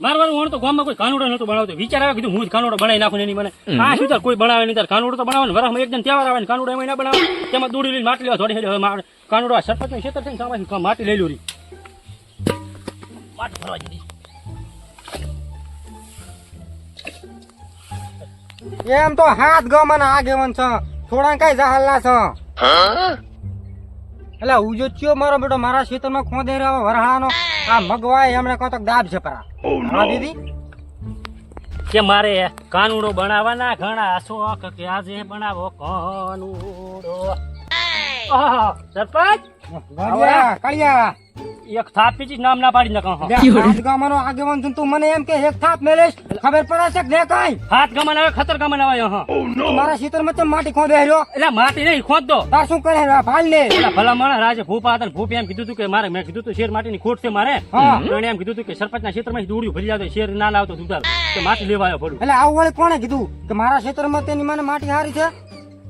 માર વાર હું તો ગામમાં કોઈ કાનુડો નતો બનાવતો. વિચાર આવે કીધું હું જ કાનુડો બનાવી નાખું એની મને. આ શું તાર કોઈ બનાવે નહીં તાર કાનુડો તો બનાવે ને વરસમાં એક દિન તહેવાર આવે ને કાનુડો એમાં ના બનાવે. તેમાં દોડી લઈને માટી થોડી હેડી. હવે કાનુડો આ સરપંચ ને ખેતર થઈને સામાથી માટી લઈ લો રી. માટી ભરવા દીધી. એમ તો હાથ ગમન આગેવન છે. થોડા કઈ જહાલા છે. એટલે ઉજો ચિયો મારો બેટો. મારા ખેતરમાં ખોદે રહ્યો વરહાનો. આ મગવાય એમણે કહો તો દાબ છે પરા. હા દીદી? કે મારે કાનુડો બનાવવાના ઘણા શોખ કે આજે બનાવો કાનુડો. આહા, સરપંચ? કળિયા. એક થાપી જ નામ ના પાડી નાખો બે હાથ ગમનો તું મને એમ કે એક થાપ મેલેશ ખબર પડે છે કે કઈ? હાથ ગમન આવે ખતર ગમન આવે હા. તું મારા ખેતરમાં તો માટી ખોદે રહ્યો એટલે માટી નહીં ખોદ દો. તાર શું કરે ભાલ ને એટલે ભલા માણસ રાજે ભૂપ હતા ભૂપ એમ કીધું તું કે મારે મેં કીધું તું શેર માટીની ખોટ છે મારે. હા. એમ કીધું તું કે ક્ષેત્રમાં દોડ્યું ભરી જાવ શેર ના લાવતો તો માટી લેવા આવ્યો પડું એટલે આવું વળી કોણે કીધું? કે મારા ખેતરમાં તેની મને માટી હારી છે?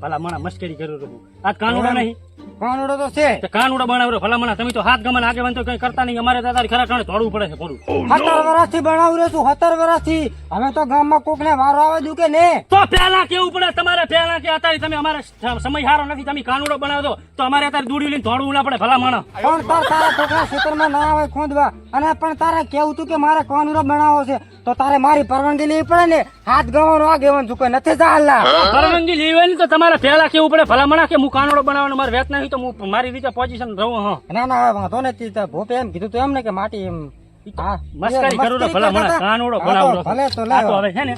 ભલા માણસ મશ્કરી કર્યું આજ કાનુડા નહીં. કાનુડો તો છે. કાનુડો બનાવ્યો ભલા તમે તો હાથ ગમન આગેવાન તો કઈ કરતા નહીં. અમારે દાદા ખરા ઠાણે તોડવું પડે છે થોડું સત્તર વર્ષથી બનાવું છું સત્તર વર્ષથી હવે તો ગામમાં કોક ને વારો આવે દઉં કે ને? તો પેલા કેવું પડે? તમારે પેલા કે અત્યારે તમે અમારે સમય સારો નથી. તમે કાનુડો બનાવો તો. અમારે અત્યારે દૂડી લઈને તોડવું ના પડે ભલા માણસ પણ તાર તારા છોકરા ખેતરમાં ના આવે ખોદવા. અને પણ તારે કેવું તું કે મારે કાનુડો બનાવવો છે? તો તારે મારી પરવાનગી લેવી પડે ને? હાથ ગવાનો આગેવન છું કોઈ નથી ચાલના પરવાનગી લેવાની તો તમારે પહેલા કેવું પડે? ભલા કે હું કાનુડો બનાવવાનો? મારે વેત નહીં તો હું મારી રીતે પોઝિશન રહું હા. ના ના વાંધો નથી. તો ભોપે એમ કીધું તો એમ ને કે માટી એમ મસ્કરી કરું ભલા મને કાનુડો બનાવું ભલે તો તો હવે છે ને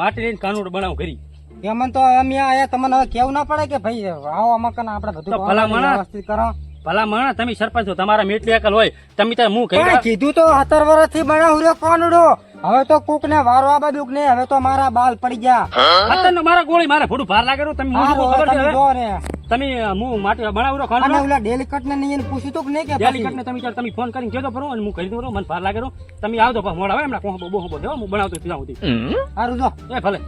માટી લઈને કાનુડો બનાવું કરી. એમ તો અમે આયા તમને હવે કેવું ના પડે કે ભાઈ આવો મકાન આપણે બધું ભલા online વ્યવસ્થિત કરો. ભલા માણસ તમે સરપંચ છો તમારા મેટલી અકલ હોય તમે તો હું કહી કીધું તો સત્તર વર્ષથી બનાવું રહ્યો કાનુડો. હવે તો કુક ને વારો આ બાજુ ને હવે તો મારા બાલ પડી ગયા. મારા ગોળી મારે થોડું ભાર લાગે તમે ખબર છે તમે ને હું માટે બનાવું રહ્યો અને ઓલા ડેલિકટ ને નહીં પૂછ્યું તો કે નહીં કે ડેલી પછી? કટને તમે ચાર તમે ફોન કરીને કહેતો ફરો અને હું કરી દઉં મને ભાર લાગે રો તમે આવજો પાછા મોડા આવે એમના કોહ બો બો દેવા હું બનાવતો છું સુધી હારું જો. એ ભલે.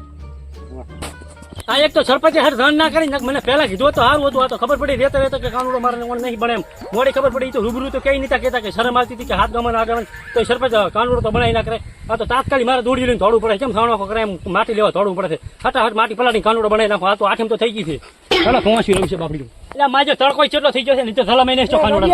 આ એક તો સરપંચે હાર ધન ના કરી મને પહેલા કીધું તો સારું હતું આ તો ખબર પડી રહેતો રહેતો કે કાનુડો મારે ઓણ નહીં બને એમ. મોડી ખબર પડી તો રૂબરૂ તો કઈ નતા કહેતા કે શરમ આવતી હતી કે હાથ ગમન આગળ તો સરપંચ કાનુડો તો બનાવી ના કરે. આ તો તાત્કાલિક મારે દોડી લઈને થોડું પડે કેમ સાવણો કરે એમ? માટી લેવા થોડું પડે છે. હટાહટ માટી પલાળી કાનુડો બનાવી નાખો. આ તો આઠમ તો થઈ ગઈ છે. ચાલો પહોંચી રહ્યું છે બાપડી? એટલે માજો તડકો કેટલો થઈ જશે છે નહીં તો ધલા મહિને છો કાનુડો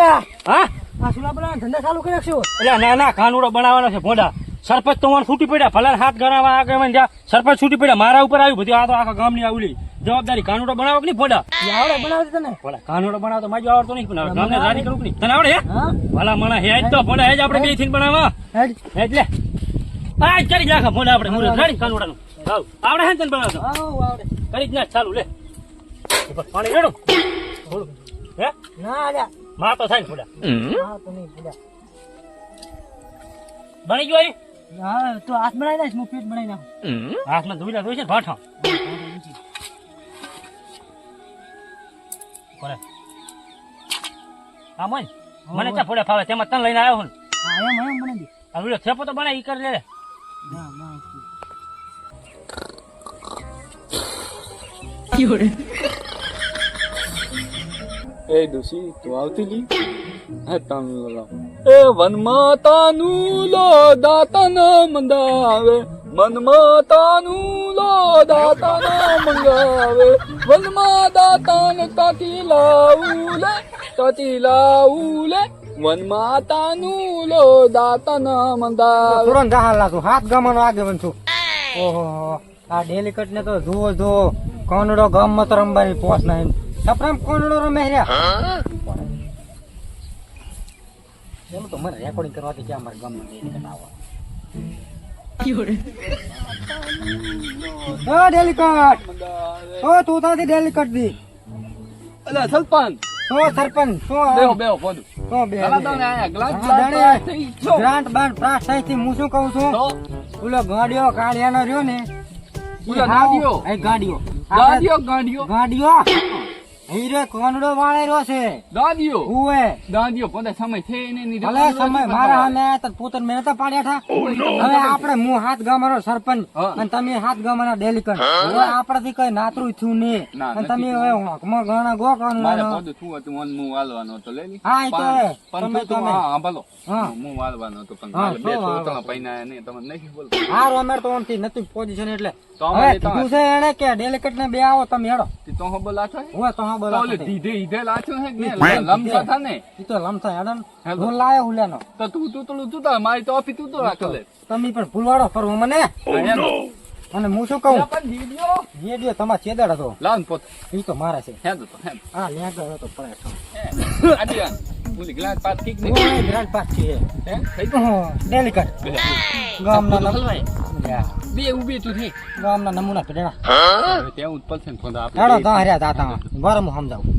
હા? આ સુલા બના ધંધા ચાલુ કરી નાખશો એટલે ના ના કાનુડો બનાવવાનો છે ભોંડા. સરપંચ તો મને છૂટી પડ્યા ભલા હાથ ગણાવવા આગળ મને જ્યાં સરપંચ છૂટી પડ્યા મારા ઉપર આવ્યું બધું આ તો આખા ગામની આવલી જવાબદારી કાનુડો બનાવો કે નહીં ફોડા આવડે બનાવતી તને. ફોડા કાનુડો બનાવો તો માજો આવડતો નહીં પણ હવે ગામને રાજી કરું કે નહીં? તને આવડે હે? હા. ભલા મણા હેજ તો ભોંડા હેજ આપણે બેથી બનાવવા હેડ હેજ લે. આ કરી નાખા ફોડા આપણે મુરત રાડી કાનુડાનું આવડે હે તને બનાવતો આવડે. કરી જ ના ચાલુ લે. પાણી રેડું થોડું હે? ના આજા માં તો થાય ને ભોંડા હા તો નહીં પૂજા બની ગયો અહીં? હા તો હાથ બનાવી નાખ હું પેટ બનાવી નાખું. હાથમાં ધોઈલા ધોઈ છે ને ભાઠા. કોને આ મન મને ચા ફોડા ફાવે? તેમાં તને લઈને આવ્યો હું હા એમ એમ બને દી આ વિડિયો થેપો તો બનાય ઈ કરી લે ના ના. એ ડોશી તું આવતી લી હે તાનું લો એ વનમાં તાનું લો દાતન મંદાવે મનમાં તાનું લો દાતન મંગાવે વનમાં દાતન તાતી લાવું લે તાતી લાવું લે વનમાં તાનું લો દાતન મંદાવે તુરંત જહાલ લાગુ હાથ ગમનો આગે છું. ઓહો, આ ડેલિકટ ને તો જુઓ જો કોનડો ગમ મત રમવાની પોસ નહીં સપ્રામ કોનડો રમે રહ્યા? એમ તો મને રેકોર્ડિંગ કરવાથી ક્યાં મારા ગામમાં ડેલિકટ આવો ઓ ડેલિકટ. ઓ તું તાથી ડેલિકટ દી. અલા સરપંચ. ઓ સરપંચ શું બેહો બેહો ફોડું શું બે. ચાલો તો ને આયા ગ્લાસ. ગ્રાન્ટ બાન પ્રાસ થઈ થી હું શું કહું છું? ઓલો ગાડીઓ કાળિયાનો રહ્યો ને. ઓલો ગાડીઓ? એ ગાડીઓ. આપણે- ગાડીઓ ગાડીઓ. ગાડીઓ. હીરે કોનડો વાળેલો છે. દાદીઓ. ઉવે દાદીઓ પોતે સમય છે ને ની ભલે સમય મારા હાલે તો પોતન મેં પાડ્યા હતા હવે આપણે હું હાથ ગામનો સરપંચ અને તમે હાથ ગામના ડેલિકન. હવે આપણાથી કઈ નાતરું થયું ને અને તમે હવે હોંકમાં ગો મારે કોણ પોતું હતું મન મું વાલવાનો હતો લે હા, તો પણ- તમે- તું તો તમે. હા હા, ભલો હા. વાલવાનો હતો પણ હા, બે શું પૈના નહીં તમને નહીં બોલતો હારું અમારે તો આમથી નથી પોઝિશન એટલે. તો હવે કીધું છે એને કે ડેલિકેટ ને બે આવો તમે હેડો. તે તો હો હા? બોલો ઓલે ધીધે ધીધે લાછો હે ને? ધીધે. થા ને. ઈ તો લમથા હેડો હું લાયો હુલ્યાનો. તો તું તું તું તું તો મારી તો ઓફી તું તો રાખો લે. તમે પણ ભૂલવાડો ફરવો મને. અને હું શું કહું? પણ દીદીઓ. રેડિયો તમારા ચેદડ હતો. લાવ ને પોત. ઈ તો મારે છે. હેદો તો હેદ હા લેગર હતો પડે. ઓલી ગ્લાસ પાસ ઠીક ને હું ગ્રાન્ડ પાસ છે. હે? થઈ ગયું ડેલિકેટ. ગામના તો નમ- હલવાય. યા, બે ઊભી તું થઈ ગામના નમૂના પેડા હવે ત્યાં ઉત્પલ છે ને ફોંદા આપણે હેડો. તો હર્યા દાતા ગરમ હું સમજાવું.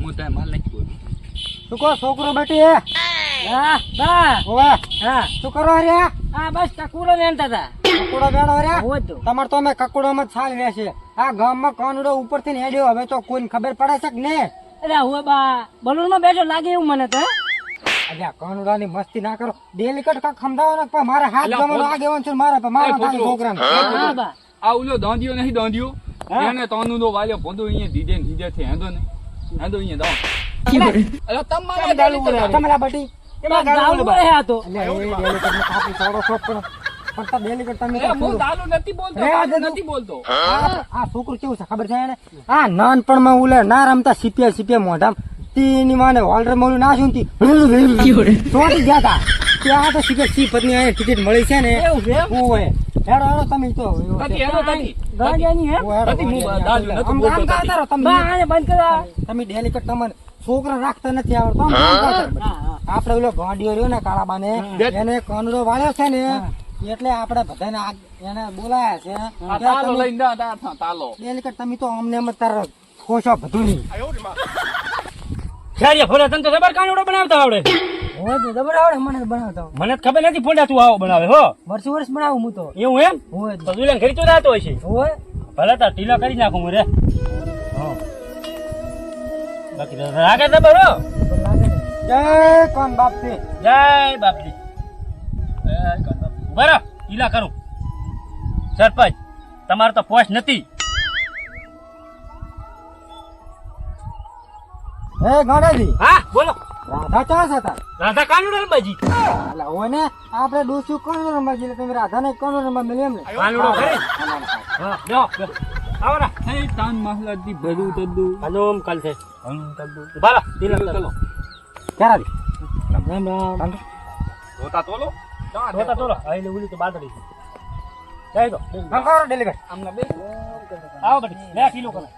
હું ત્યાં માલ નથી બોલું કહો છોકરો બેટી હે? હા બા. ઓવે. હા. શું કરો હર્યા હા બસ કકુડો વેણતા હતા કકુડો બેડો હર્યા હોય તો. તમારે તો અમે કકુડોમાં માં છાલ રહેશે આ ગામમાં કોનડો ઉપરથી ને હેડ્યો. હવે તો કોઈને ખબર પડે છે કે ને અરે હું બા બલૂનમાં બેઠો લાગે એવું મને તો અલ્યા કોનડાની મસ્તી ના કરો. ડેલિકેટ કાક સમજાવો ને પણ મારે હાથ ગમનો પોત- આગેવાન છે ને મારે મારા એ તારી હા બા. આ ઓલો દાંડિયો નહીં દાંડિયો? એને તોનું તો વાલ્યો. પોદો અહીંયા દીધે ને દીધે છે. હેંદો ને હેંદો અહીંયા દાવ. અરે તમારે તમારા બટી? એમાં ગાવું પડે આ તો. અલ્યા એ ડેલિકેટ ને કાપી થોડો શોખ પણ. પણ તો કરતા મેં એ હું દાલુ નથી બોલતો દાલુ નથી બોલતો. આ છોકરું કેવું છે ખબર છે એને? આ નાનપણમાં ઉલે ના રમતા સીપિયા સીપિયા મોઢામ. તીની માને હોલ્ડર મોલું ના શું ચોટી ગયા તા. ત્યાં તો સીપે સી પત્ની આને ટિકિટ મળી છે ને? ઓય. હેડો હેડો તમે તો નથી ગાંજાની હે? નથી, હું બોલતો તમે. આને બંધ કરા તમે તમને છોકરા રાખતા નથી આવડતો. આપડે ઓલો ગાંડિયો રહ્યો ને કાળાબાને એને કનરો વાળ્યો છે ને એટલે આપણે બધાને એને બોલાયા છે. તાલો તમે લઈને તાલો. તો અમને એમ તાર ખોશો બધું નહીં. ખેરિયા ફોડા તને તો જબર કાનુડો બનાવતા આવડે. હોય તો જબર આવડે મને બનાવતા મને જ ખબર નથી ફોડા તું આવો બનાવે હો. વર્ષ વર્ષ બનાવું હું તો. એવું એમ? હોય તો રાતો હશે. હોય. ભલે તાર ઢીલા કરી નાખું હું રે. હા. બાકી રાગે જબર હો. જય કોણ બાપજી. જય બાપજી. જય કોણ બાપજી. બરાબર ઈલા કરું. સરપંચ તમારે તો પોસ્ટ નથી. હે ગાડાજી હા બોલો. રાધા ચાસ હતા રાધા કાનુડો રંબાજી એટલે હોય ને આપણે ડોસુ કોણ રમવા એટલે તમે રાધા ને કોણ રમવા મળ્યો એમ ને કાનુડો ખરી? હા તાન મહલાદી ભરું તદ્દુ. હનુમ કાલ છે. બાલા કરો ક્યારે રામ રામ. હોતા તોલો. જોતા તોલો આઈને ઉલી તો બાદડી છે. જઈ દો અંકારો ડેલિકેટ આમના બે આવો બટી બે કિલો કરો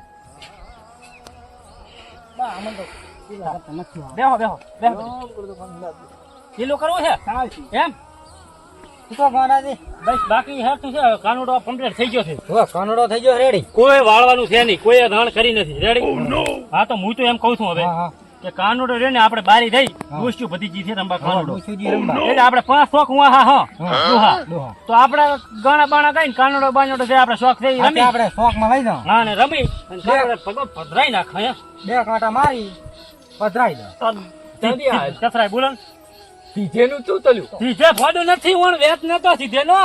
બા આમન તો બેહો બેહો. બેહો કિલો કરવો છે? એમ? બાકી હેરતું છે કાનુડો કમ્પ્લીટ થઈ ગયો છે. કાનડો થઈ ગયો રેડી કોઈ વાળવાનું છે નહીં. કોઈ રણ કરી નથી. રેડી હા તો હું તો એમ કહું છું હવે. હા હા. કે કાનોડો રે ને આપણે બારી થઈ ગોષ્ઠી ભતીજી છે રંબા કાનોડો. એટલે આપણે પાંચ શોખ હું હા. હા. દોહા. તો આપણે ગાણા બાણા ગાઈને કાનોડો બાનુડો છે આપણે શોખ થઈ રમી આપણે શોખમાં લઈ જાઓ. હા ને રમી અને પગો પધરાઈ નાખે હે. બે કાંટા મારી પધરાઈ દો કસરાય બોલો ને. સીધેનું તું તલ્યું સીધે ફોડું નથી વણ વેચ નતો સીધે નો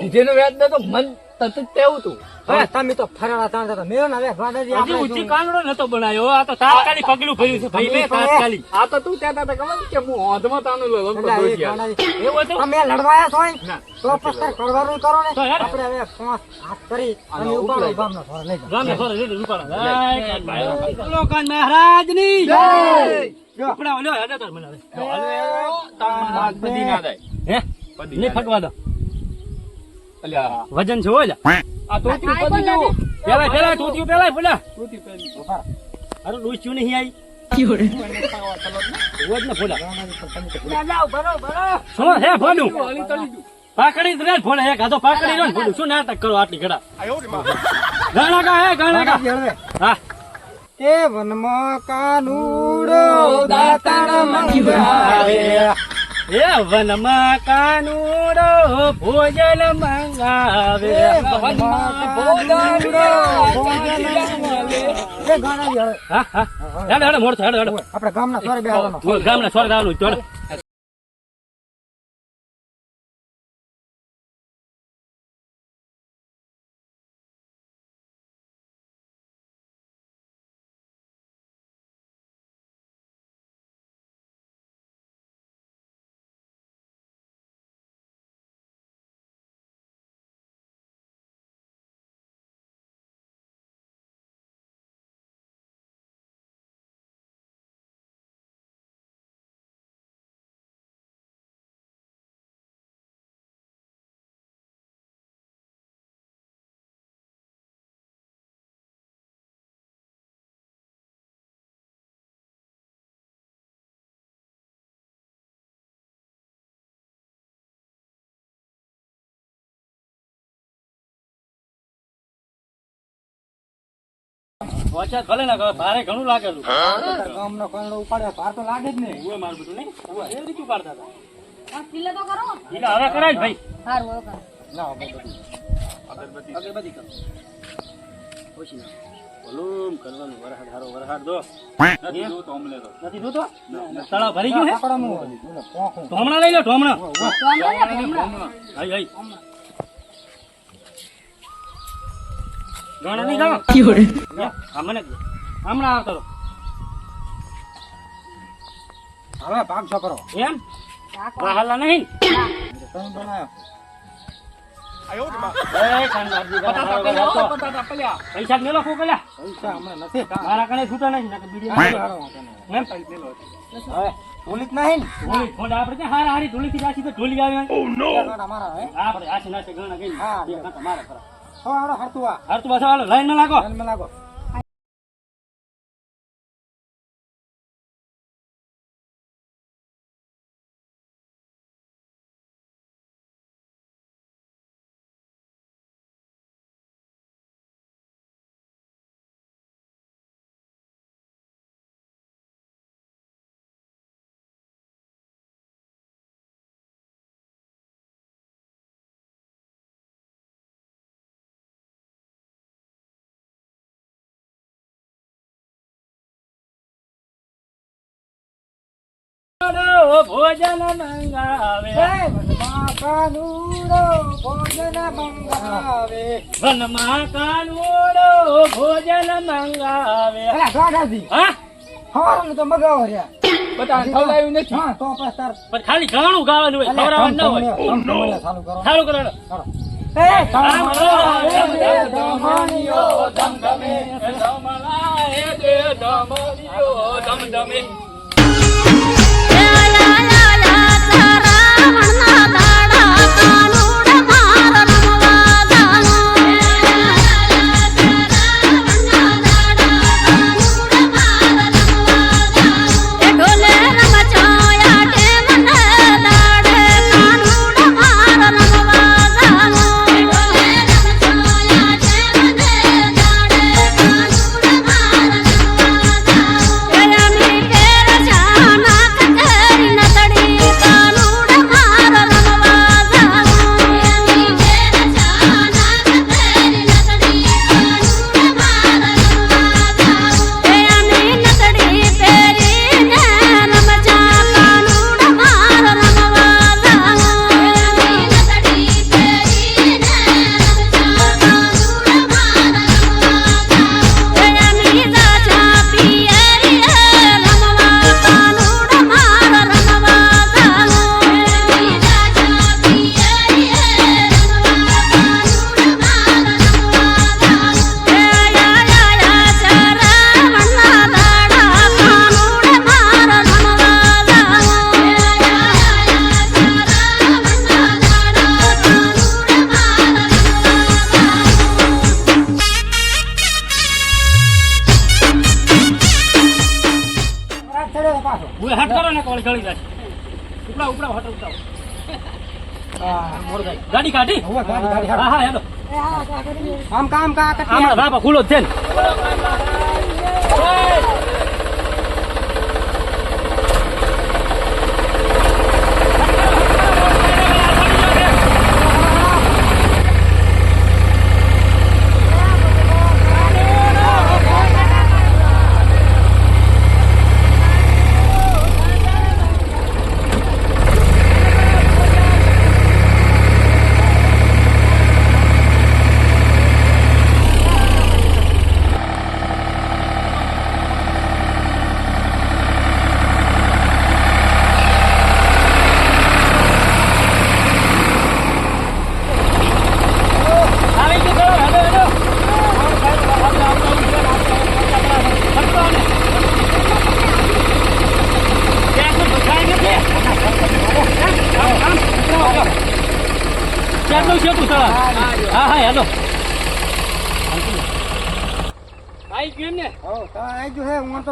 સીધેનું વ્યાજ નતો મન તત જ તેવું તું? હવે તમે તો ફરેલા તાણ હતા મેં હવે ગાડાજી આપણે ઊંચી કાનુડો નતો બનાવ્યો. આ તો તાત્કાલિક પગલું ભર્યું છે. ભાઈ બે તાત્કાલિક આ તો તું કહેતા હતા ખબર કે હું હોદમાં તાનું લઉં એટલે એ એવું હતું? તમે લડવાયા છો તો પછી કરવાનું કરો ને? આપણે હવે પાંચ હાથ કરી અને ઉપાડો ગામનો થોડો લઈ જાઓ. રામે સોરે લીધું રૂપાળા. મહારાજની. જો. ઉપડા ઓલ્યો હેડે તાર મને હવે. બધી ના જાય હે? બધી નહીં ફગવા દો. વજન છે આ તો તું બધી પેલા પેલા તું પેલા. બોલા તું પેલી અરે ડૂચ્યું નહીં આવી રોજ ને ફોડું પાકડી એક હાથો પાકડી રહ્યો ને ફોડું શું નાટક કરો આટલી ઘડા? ગાણા હે ગાણા ગા હા. એ વનમાં કાનુડો દાતાણ મંગાવે એ વનમાં કાનુડો ભોજન મંગાવે. ગામના બેહવાનું ગામના સ્વર્ગ આવવાનું. વચ્ચે ભલે ના ભારે ઘણું લાગેલું. ગામનો કોયડો ઉપાડ્યો ભાર તો લાગે જ ને ઉવે મારું બધું નહીં. એ રીતે ઉપાડતા હતા. આ તો કરો એટલે હવે કરાય ભાઈ. હારું હવે કરો લાવો અગરબત્તી. અગરબત્તી. કરો. ઓછી ના. ભલું કરવાનું હારો વરસાદ દો. નથી ભરી ગયું હે. ઢોમણા લઈ લો ઢોમણા. ભાઈ ભાઈ હમણાં. ગણ હા મને હમણાં આવતો હવે ભાગ છોકરો એમ? વાહલા નહીં? તમે બનાવ્યો. પૈસા પૈસા હમણાં નથી મારા કને છૂટા હવે આપણે હારા હારી થી જાસી તો આવે. આપણે આસી નાસે ગણા ગઈ હા. બે કાંટા મારા હરતુવા લાઈનમાં લાગો. લાઈનમાં લાગો. ભોજન મંગાવે કાનુડો ભોજન મંગાવે. વનમાં કાનુડો ભોજન મંગાવે. હા હવારનું તો મગાવો રહ્યા. બધાને ખવડાવ્યું નથી હા, તો પછી પણ ખાલી ઘણું ગાવાનું હોય ખવડાવવાનું ના હોય ચાલુ કરો. એ, ધમધમે, ધમધમે. આમ કામ કા બાપા ખુલ્લો જ છે ને.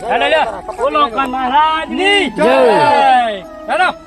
હેલો બોલો મહારાજની જય. હેલો.